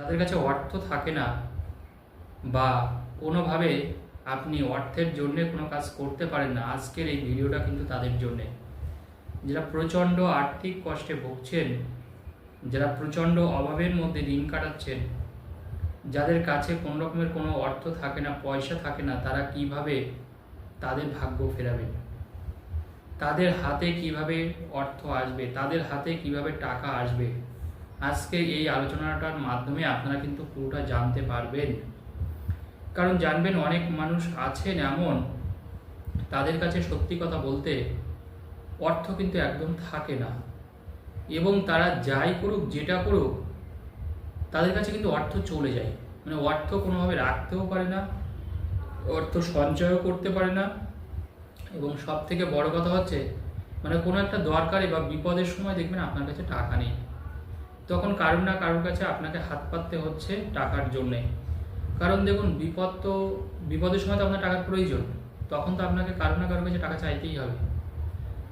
যাদের কাছে অর্থ থাকে না বা কোনোভাবে আপনি অর্থের জন্যে কোনো কাজ করতে পারেন না, আজকের এই ভিডিওটা কিন্তু তাদের জন্যে। যারা প্রচণ্ড আর্থিক কষ্টে ভুগছেন, যারা প্রচণ্ড অভাবের মধ্যে দিন কাটাচ্ছেন, যাদের কাছে কোনো রকমের কোনো অর্থ থাকে না, পয়সা থাকে না, তারা কীভাবে তাদের ভাগ্য ফেরাবেন তাদের হাতে কীভাবে অর্থ আসবে? তাদের হাতে কীভাবে টাকা আসবে? আজকে এই আলোচনাটার মাধ্যমে আপনারা কিন্তু পুরোটা জানতে পারবেন। কারণ জানবেন অনেক মানুষ আছেন এমন, তাদের কাছে সত্যি কথা বলতে অর্থ কিন্তু একদম থাকে না। এবং তারা যাই করুক, যেটা করুক, তাদের কাছে কিন্তু অর্থ চলে যায়। মানে অর্থ কোনোভাবে রাখতেও পারে না, অর্থ সঞ্চয়ও করতে পারে না। এবং সব থেকে বড় কথা হচ্ছে মানে কোনো একটা দরকারে বা বিপদের সময় দেখবেন আপনার কাছে টাকা নেই। তখন কারোর না কারোর কাছে আপনাকে হাত পাততে হচ্ছে টাকার জন্যে। কারণ দেখুন, বিপদ তো, বিপদের সময় তো আপনার টাকার প্রয়োজন। তখন তো আপনাকে কারও না কারোর কাছে টাকা চাইতেই হবে।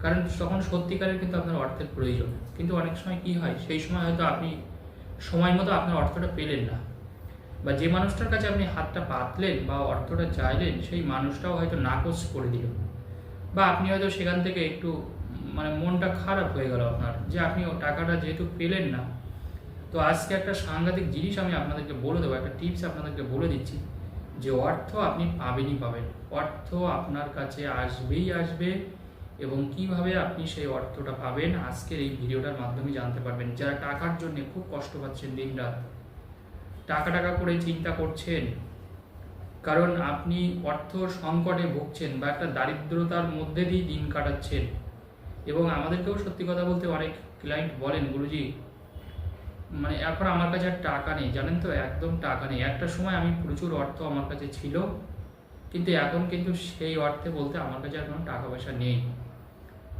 কারণ তখন সত্যিকারের কিন্তু আপনার অর্থের প্রয়োজন। কিন্তু অনেক সময় কি হয়, সেই সময় হয়তো আপনি সময় মতো আপনার অর্থটা পেলেন না। বা যে মানুষটার কাছে আপনি হাতটা পাতলেন বা অর্থটা চাইলেন, সেই মানুষটাও হয়তো নাকচ করে দিল। বা আপনি হয়তো সেখান থেকে একটু মানে মনটা খারাপ হয়ে গেল আপনার, যে আপনি টাকাটা যেহেতু পেলেন না তো আজকে একটা সাংঘাতিক জিনিস আমি আপনাদেরকে বলে দেবো, একটা টিপস আপনাদেরকে বলে দিচ্ছি যে অর্থ আপনি পাবেনই পাবেন। অর্থ আপনার কাছে আসবেই আসবে এবং কীভাবে আপনি সেই অর্থটা পাবেন আজকের এই ভিডিওটার মাধ্যমে জানতে পারবেন। যারা টাকার জন্য খুব কষ্ট পাচ্ছেন দিন রাত, টাকা টাকা করে চিন্তা করছেন, কারণ আপনি অর্থ সংকটে ভুগছেন বা একটা দারিদ্রতার মধ্যে দিয়ে দিন কাটাচ্ছেন। এবং আমাদেরকেও সত্যি কথা বলতে অনেক ক্লায়েন্ট বলেন, গুরুজি মানে এখন আমার কাছে আর টাকা নেই, জানেন তো? একদম টাকা নেই। একটা সময় আমি প্রচুর অর্থ আমার কাছে ছিল, কিন্তু এখন কিন্তু সেই অর্থে বলতে আমার কাছে আর কোনো টাকা পয়সা নেই।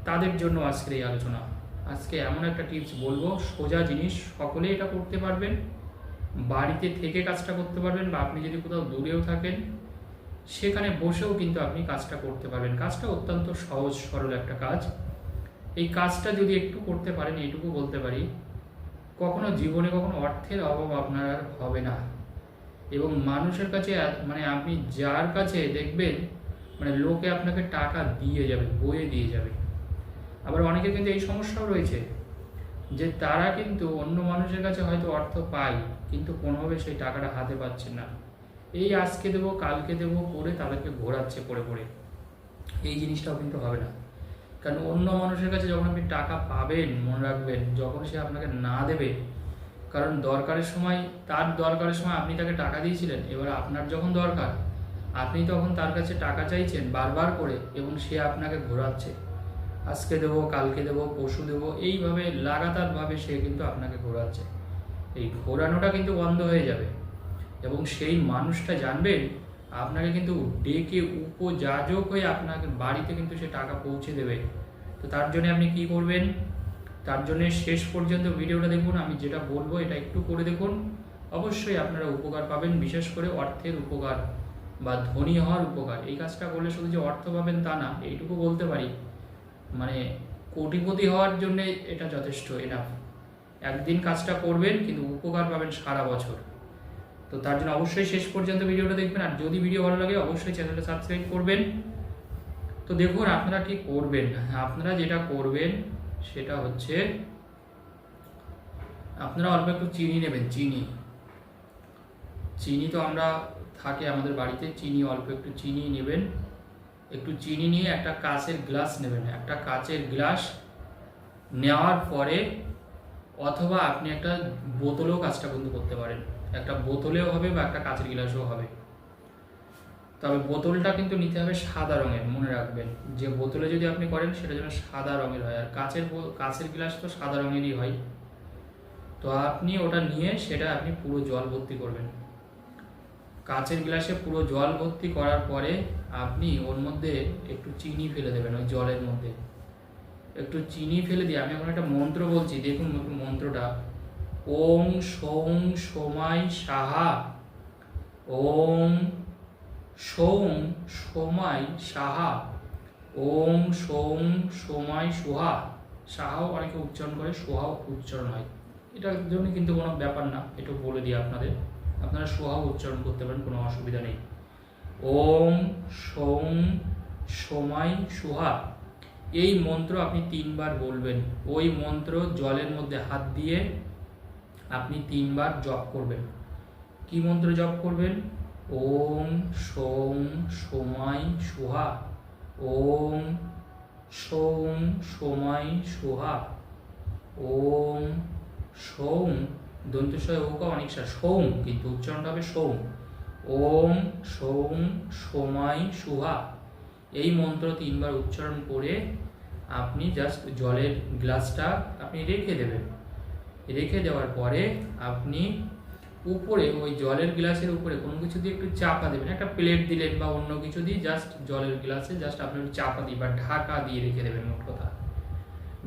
তাদের জন্য আজকের এই আলোচনা। আজকে এমন একটা টিপস বলব, সোজা জিনিস সকলেই এটা করতে পারবেন, বাড়িতে থেকে কাজটা করতে পারবেন, বা আপনি যদি কোথাও দূরেও থাকেন, সেখানে বসেও কিন্তু আপনি কাজটা করতে পারবেন। কাজটা অত্যন্ত সহজ, সরল একটা কাজ। এই কাজটা যদি একটু করতে পারেন, এইটুকু বলতে পারি কখনো জীবনে কখনো অর্থের অভাব আপনার আর হবে না। এবং মানুষের কাছে মানে আপনি যার কাছে দেখবেন মানে লোকে আপনাকে টাকা দিয়ে যাবে, বয়ে দিয়ে যাবে। আবার অনেকের কিন্তু এই সমস্যাও রয়েছে যে তারা কিন্তু অন্য মানুষের কাছে হয়তো অর্থ পায়, কিন্তু কোনোভাবে সেই টাকাটা হাতে পাচ্ছে না। এই আজকে দেবো, কালকে দেবো করে তাদেরকে ঘোরাচ্ছে পড়ে পড়ে। এই জিনিসটাও কিন্তু হবে না। কারণ অন্য মানুষের কাছে যখন আপনি টাকা পাবেন, মনে রাখবেন, যখন সে আপনাকে না দেবে, কারণ দরকারের সময়, তার দরকারের সময় আপনি তাকে টাকা দিয়েছিলেন, এবার আপনার যখন দরকার, আপনি তখন তার কাছে টাকা চাইছেন বারবার করে এবং সে আপনাকে ঘোরাচ্ছে। আজকে দেবো, কালকে দেবো পশু দেবো, এইভাবে লাগাতারভাবে সে কিন্তু আপনাকে ঘোরাচ্ছে। এই ঘোরানোটা কিন্তু বন্ধ হয়ে যাবে এবং সেই মানুষটা জানবেন আপনাকে কিন্তু ডেকে উপযাজক হয়ে আপনাকে বাড়িতে কিন্তু সে টাকা পৌঁছে দেবে। তো তার জন্য আপনি কি করবেন? তার জন্য শেষ পর্যন্ত ভিডিওটা দেখুন। আমি যেটা বলব, এটা একটু করে দেখুন। অবশ্যই আপনারা উপকার পাবেন, বিশেষ করে অর্থের উপকার বা ধনী হওয়ার উপকার। এই কাজটা করলে শুধু যে অর্থ পাবেন তা না, এইটুকু বলতে পারি। মানে কোটিপতি হওয়ার জন্য এটা যথেষ্ট এনাফ একদিন কাজটা করবেন, কিন্তু উপকার পাবেন সারা বছর। তো তার জন্য অবশ্যই শেষ পর্যন্ত ভিডিওটা দেখবেন। আর যদি ভিডিও ভালো লাগে, অবশ্যই চ্যানেলটা সাবস্ক্রাইব করবেন। তো দেখুন, আপনারা কি করবেন। আপনারা যেটা করবেন, সেটা হচ্ছে আপনারা অল্প একটু চিনি নেবেন, চিনি। চিনি তো আমরা থাকে আমাদের বাড়িতে, চিনি, অল্প একটু চিনি নেবেন। একটু চিনি নিয়ে একটা কাঁচের গ্লাস নেবেন। একটা কাচের গ্লাস নেওয়ার পরে অথবা আপনি একটা বোতলেও কাজটা কিন্তু করতে পারেন। একটা বোতলেও হবে বা একটা কাঁচের গ্লাসও হবে। তবে বোতলটা কিন্তু নিতে হবে সাদা রঙের, মনে রাখবেন। যে বোতলে যদি আপনি করেন, সেটা যেন সাদা রঙের হয়। আর কাঁচের কাঁচের গ্লাস তো সাদা রঙেরই হয়। তো আপনি ওটা নিয়ে সেটা আপনি পুরো জল ভর্তি করবেন। কাঁচের গ্লাসে পুরো জল ভর্তি করার পরে আপনি ওর মধ্যে একটু চিনি ফেলে দেবেন, ওই জলের মধ্যে। একটু চিনি ফেলে দিয়ে, আমি এখন একটা মন্ত্র বলছি, দেখুন মন্ত্রটা। ওং সৌং সোমাই সাহা। ওং সৌং সোমাই সাহা। ওং সৌং সোমাই সোহা। সাহাও অনেকে উচ্চারণ করে, সোহাও উচ্চারণ হয়। এটার জন্য কিন্তু কোনো ব্যাপার না একটু বলে দিই আপনাদের। আপনারা সোহাও উচ্চারণ করতে পারেন, কোনো অসুবিধা নেই। ওম সোম সময় সুহা। এই মন্ত্র আপনি তিনবার বলবেন। ওই মন্ত্র জলের মধ্যে হাত দিয়ে আপনি তিনবার জপ করবেন। কি মন্ত্র জপ করবেন? ওম সোম সময় সুহা। ওম সোম সময় সুহা। ওম সোম দন্তস্বয় ওকা অনেকটা সোম, কিন্তু উচ্চারণটা হবে সোম। ওম সোম সময় সুহা। এই মন্ত্র তিনবার উচ্চারণ করে আপনি জাস্ট জলের গ্লাসটা আপনি রেখে দেবেন। রেখে দেওয়ার পরে আপনি উপরে ওই জলের গ্লাসের উপরে কোনো কিছু দিয়ে একটু চাপা দেবেন। একটা প্লেট দিলেন বা অন্য কিছু দিয়ে জাস্ট জলের গ্লাসে জাস্ট আপনি চাপা দিয়ে বা ঢাকা দিয়ে রেখে দেবেন মোট কথা।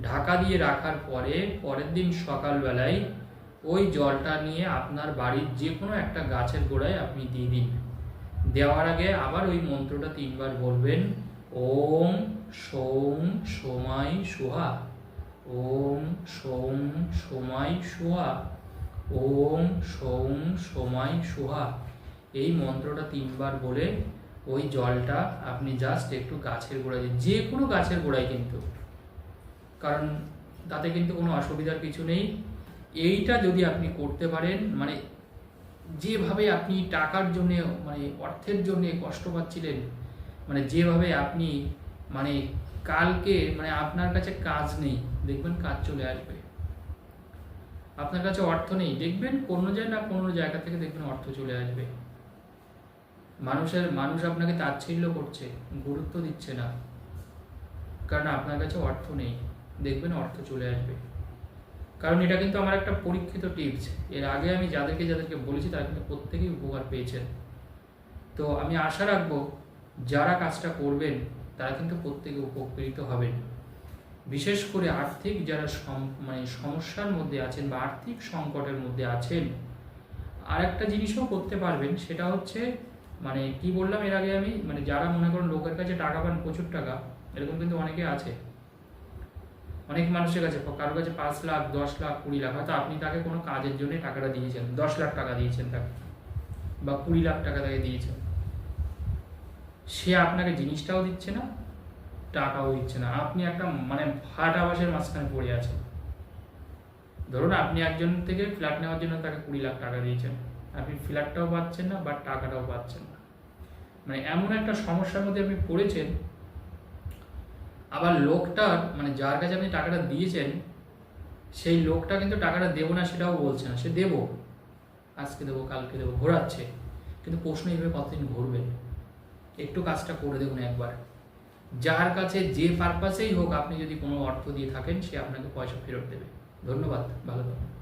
ঢাকা দিয়ে রাখার পরে পরের দিন সকালবেলায় ওই জলটা নিয়ে আপনার বাড়ির যে কোনো একটা গাছের গোড়ায় আপনি দিয়ে দিন। দেওয়ার আগে আবার ওই মন্ত্রটা তিনবার বলবেন, ওম, সোম, সোমাই, সুহা। ওম সোম সোমাই সুহা। ওম সোম সোমাই সুহা। এই মন্ত্রটা তিনবার বলে ওই জলটা আপনি জাস্ট একটু গাছের গোড়ায়। যে কোনো গাছের গোড়ায় কিন্তু। কারণ তাতে কিন্তু কোনো অসুবিধার কিছু নেই। এইটা যদি আপনি করতে পারেন মানে যেভাবে আপনি টাকার জন্য মানে অর্থের জন্য কষ্ট পাচ্ছিলেন মানে যেভাবে আপনি মানে কালকে মানে আপনার কাছে কাজ নেই দেখবেন কাজ চলে আসবে। আপনার কাছে অর্থ নেই, দেখবেন কোনো জায়গা না কোনো জায়গা থেকে দেখবেন অর্থ চলে আসবে। মানুষের, মানুষ আপনাকে তাচ্ছিল্য করছে, গুরুত্ব দিচ্ছে না। কারণ আপনার কাছে অর্থ নেই, দেখবেন অর্থ চলে আসবে। কারণ এটা কিন্তু আমার একটা পরীক্ষিত টিপস এর আগে আমি যাদেরকে যাদেরকে বলেছি, তারা কিন্তু প্রত্যেকেই উপকার পেয়েছেন। তো আমি আশা রাখব, যারা কাজটা করবেন, তারা কিন্তু প্রত্যেকে উপকৃত হবেন। বিশেষ করে আর্থিক যারা মানে সমস্যার মধ্যে আছেন বা আর্থিক সংকটের মধ্যে আছেন আর একটা জিনিসও করতে পারবেন, সেটা হচ্ছে মানে কি বললাম এর আগে আমি মানে যারা মনে করেন লোকের কাছে টাকা পান প্রচুর টাকা, এরকম কিন্তু অনেকে আছে। অনেক মানুষের কাছে, কারোর কাছে পাঁচ লাখ, দশ লাখ, কুড়ি লাখ, হয়তো আপনি তাকে কোনো কাজের জন্য টাকাটা দিয়েছেন, দশ লাখ টাকা দিয়েছেন তাকে, বা কুড়ি লাখ টাকা তাকে দিয়েছেন। সে আপনাকে জিনিসটাও দিচ্ছে না টাকাও দিচ্ছে না। আপনি একটা মানে ফাট আবাসের মাঝখানে পড়ে আছেন। ধরুন আপনি একজন থেকে ফ্ল্যাট নেওয়ার জন্য তাকে কুড়ি লাখ টাকা দিয়েছেন। আপনি ফ্ল্যাটটাও পাচ্ছেন না, বা টাকাটাও পাচ্ছেন না। মানে এমন একটা সমস্যার মধ্যে আপনি পড়েছেন। আবার লোকটার মানে যার কাছে আপনি টাকাটা দিয়েছেন, সেই লোকটা কিন্তু টাকাটা দেবো না সেটাও বলছে না। সে দেবো। আজকে দেবো, কালকে দেবো, ঘোরাচ্ছে। কিন্তু প্রশ্ন এইভাবে কতদিন ঘুরবে? একটু কাজটা করে দেখুন একবার। যার কাছে যে পারপাসেই হোক আপনি যদি কোনো অর্থ দিয়ে থাকেন, সে আপনাকে পয়সা ফেরত দেবে। ধন্যবাদ, ভালো থাকুন।